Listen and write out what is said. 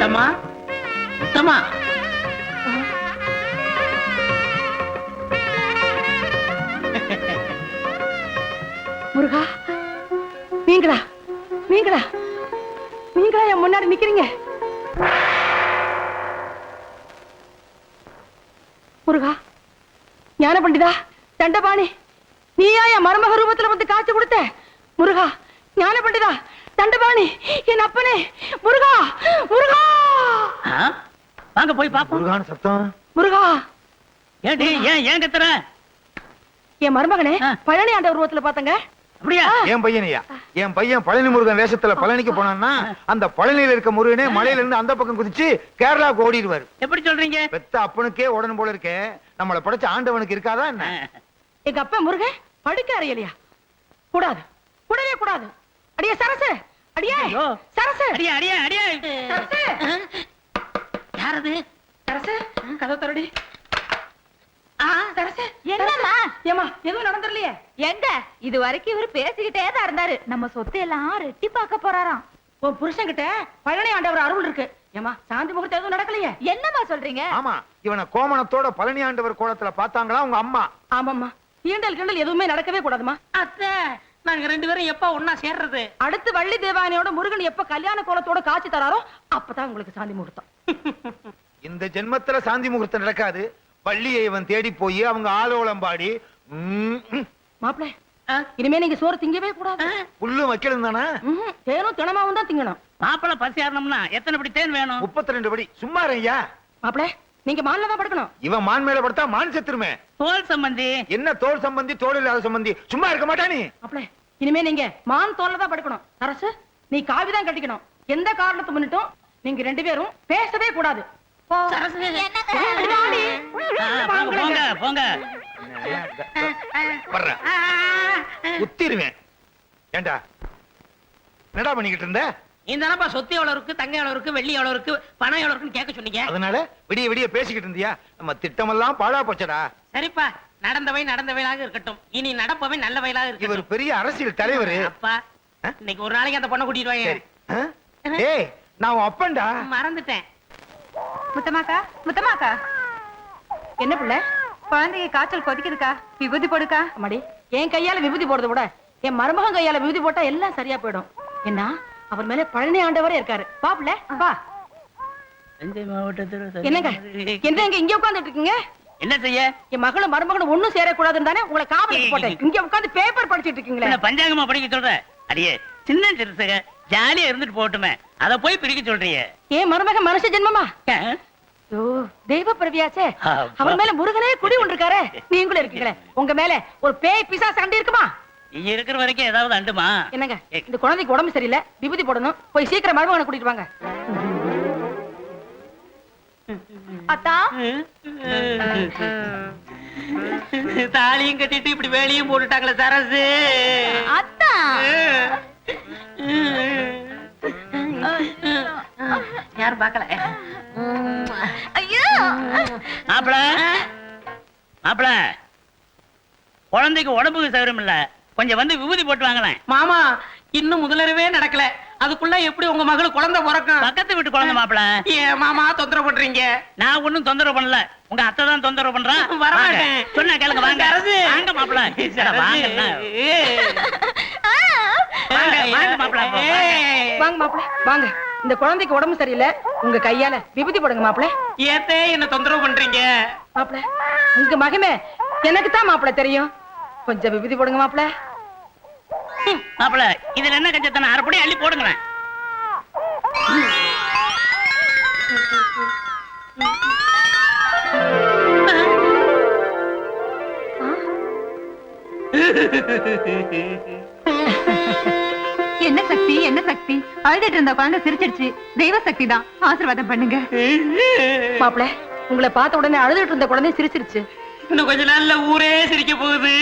முத்தம்மா முத்தம்மா முருகா நீங்களா நீங்களா நீங்களா என் முன்னாடி நிக்கிறீங்க. முருகா ஞான பண்டிதா தண்டபாணி நீயா என் மருமக ரூபத்துல வந்து காசு கொடுத்த? முருகா ஞான பண்டிதா தண்டபாணி என் அப்பனே முருகா வாங்க போய் பாப்போம். முருகான சத்தம் முருகா. ஏண்டி ஏன் ஏன் கத்துற? என் மருமகனே. பழனி ஆண்ட உருவத்துல பாத்தங்க. அப்படியா? என் பையனையா என் பையன் பழனி முருகன் வேஷத்துல பழனிக்கு போனான்னா அந்த பழனியில இருக்க முருகனே மலையில இருந்து அந்த பக்கம் குதிச்சு கேரளாவுக்கு ஓடிடுவாரு. எப்படி சொல்றீங்க? பெத்த அப்பனுக்கே உடனு போல இருக்கே. நம்மள படைச்ச ஆண்டவனுக்கு இருக்காதா என்ன? எங்க அப்பா முருகன் படுக்க அறையலையா? கூடாது. கூடவே கூடாது. அடியே சரசு. அடியே. சரசு. அடியா அடியா அடியா. சரசு. யாரது? சரசு கதை தரடி சரசு என்னம்மா? ஏமா எதுவும் நடந்துடலையே? எங்க? இது வரைக்கும் இவரு பேசிக்கிட்டே தான் இருந்தாரு. நம்ம சொத்து எல்லாம் ரெட்டி பார்க்க போறாராம். உன் புருஷன் கிட்ட பழனி ஆண்டவர் அருள் இருக்கு. ஏமா சாந்தி முகூர்த்தம் எதுவும் நடக்கலையே? என்னம்மா சொல்றீங்க? ஆமா இவனை கோமணத்தோட பழனி ஆண்டவர் கோலத்துல பார்த்தாங்களா உங்க அம்மா? ஆமாம்மா. ஈண்டல் கிண்டல் எதுவுமே நடக்கவே கூடாதுமா அத்தை நாங்க ரெண்டு பேரும் எப்ப ஒன்னா சேர்றது? அடுத்து வள்ளி தேவானையோட முருகன் எப்ப கல்யாண கோலத்தோட காட்சி தராரோ அப்பதான் உங்களுக்கு சாந்தி முகூர்த்தம். இந்த ஜென்மத்துல சாந்தி முகூர்த்தம் நடக்காது. பள்ளியை இவன் தேடி போய் அவங்க ஆலோலம் பாடி ம், ம், மாப்பிள ஆ? இனிமே நீங்க சோறு திங்கவே கூடாது. புல்லும் வைக்கலும் தானே. தேனும் தினமாவும் தான் திங்கணும். மாப்பிள பசி எத்தனை படி தேன் வேணும்? முப்பத்தி ரெண்டு படி. சும்மா ஐயா மாப்பிள நீங்க மான்ல தான் படுக்கணும். இவன் மான் மேல படுத்தா மான் செத்துருமே. தோல் சம்பந்தி. என்ன தோல் சம்பந்தி தோல் இல்லாத சம்பந்தி? சும்மா இருக்க மாட்டா நீ. மாப்பிள இனிமே நீங்க மான் தோல்ல தான் படுக்கணும். அரசு நீ காவி தான் கட்டிக்கணும். எந்த காரணத்தை முன்னிட்டும் நீங்க ரெண்டு பேரும் பேசவே கூடாது. போங்க, போங்க போங்க. வர்றேன். குத்திருவேன். ஏண்டா? என்னடா பண்ணிக்கிட்டு இருந்த? இந்த தானப்பா சொத்து எவ்வளவு இருக்கு தங்க எவ்வளவு இருக்கு வெள்ளி எவ்வளவு இருக்கு பணம் எவ்வளவு இருக்குன்னு கேட்க சொன்னீங்க. அதனால விடிய விடிய பேசிக்கிட்டு இருந்தியா? நம்ம திட்டமெல்லாம் பாழா போச்சடா. சரிப்பா நடந்தவை நடந்தவையாக இருக்கட்டும். இனி நடப்பவை நல்லவையாக இவர் இருக்கட்டும். பெரிய அரசியல் தலைவர். அப்பா? இன்னைக்கு ஒரு நாளைக்கு அந்த பொண்ணை கூட்டிட்டு வாங்க? நான் அப்பன்டா மறந்துட்டேன். முத்தமாக்கா முத்தமாக்கா என்ன பிள்ளை? குழந்தைக்கு காய்ச்சல் கொதிக்குதுக்கா? விபூதி போடுக்கா? அம்மாடி என் கையால விபூதி போடுறத விட என் மருமகன் கையால விபூதி போட்டா எல்லாம் சரியா போயிடும். என்ன அவர் மேல பழனி ஆண்டவரே இருக்காரு. வா பிள்ளை வா. தஞ்சை மாவட்டத்தில் என்னங்க? என்னங்க இங்க உட்கார்ந்துட்டு இருக்கீங்க என்ன செய்ய? என் மகளும் மருமகனும் ஒண்ணும் சேரக்கூடாதுன்னு தானே உங்களை காவலுக்கு போட்டேன். இங்க உட்கார்ந்து பேப்பர் படிச்சிட்டு இருக்கீங்களே. என்ன பஞ்சாங்கமா படிக்க சொல்ற? அடியே சின்ன சிறுசுக ஜாலியா இருந்துட்டு போகட்டுமே. அத போய் பிரிக்க சொல்றியே ஏன் மருமகன் மனுஷ ஜென்மமா? ஓ தெய்வ பிரவியாச்சே. அவர் மேல முருகனே குடி ஒன்றிருக்காரு. நீங்களும் இருக்கீங்களே. உங்க மேல ஒரு பேய் பிசா சண்டை இருக்குமா? நீ இருக்கிற வரைக்கும் ஏதாவது அண்டுமா? என்னங்க இந்த குழந்தைக்கு உடம்பு சரியில்லை. விபூதி போடணும். போய் சீக்கிரம் மருமகனை கூட்டிட்டு வாங்க. அத்தா? தாலியும் கட்டிட்டு இப்படி வேலையும் போட்டுட்டாங்களே சரசு. அத்தா? யாரும் பார்க்கல. ஐயோ. மாப்பிள மாப்பிள குழந்தைக்கு உடம்புக்கு சௌகரியம் இல்ல. கொஞ்சம் வந்து விபூதி போட்டு வாங்களேன். மாமா இன்னும் முதலரவே நடக்கல. அதுக்குள்ள எப்படி உங்க மகளுக்கு குழந்தை பிறக்கும்? பக்கத்து வீட்டு குழந்தை மாப்பிள. ஏன் மாமா தொந்தரவு பண்றீங்க? நான் ஒண்ணும் தொந்தரவு பண்ணல. உங்க அத்தை தான் தொந்தரவு பண்றான் வரமாட்டேன். சொன்னா கேளுங்க வாங்க. வாங்க மாப்பிள. வாங்க வாங்க வாங்க மாப்பிள. வாங்க. வாங்க மாப்பிள. வாங்க. இந்த குழந்தைக்கு உடம்பு சரியில்லை. உங்க கையால விபூதி போடுங்க மாப்பிள. ஏத்தே என்ன தொந்தரவு பண்றீங்க? மாப்பிள உங்க மகமே எனக்கு தான் மாப்பிள தெரியும். கொஞ்சம் விபூதி போடுங்க மாப்பிள. மாப்பிள இதுல என்ன கஞ்சத்தன அரைப்படி அள்ளி போடுங்களேன். என்ன சக்தி என்ன சக்தி? அழுதுட்டு இருந்த குழந்தை சிரிச்சிடுச்சு. தெய்வ சக்தி தான். ஆசீர்வாதம் பண்ணுங்க. மாப்பிள உங்களை பார்த்த உடனே அழுதுட்டு இருந்த குழந்தை சிரிச்சிருச்சு. இன்னும் கொஞ்ச நாள்ல ஊரே சிரிக்க போகுது.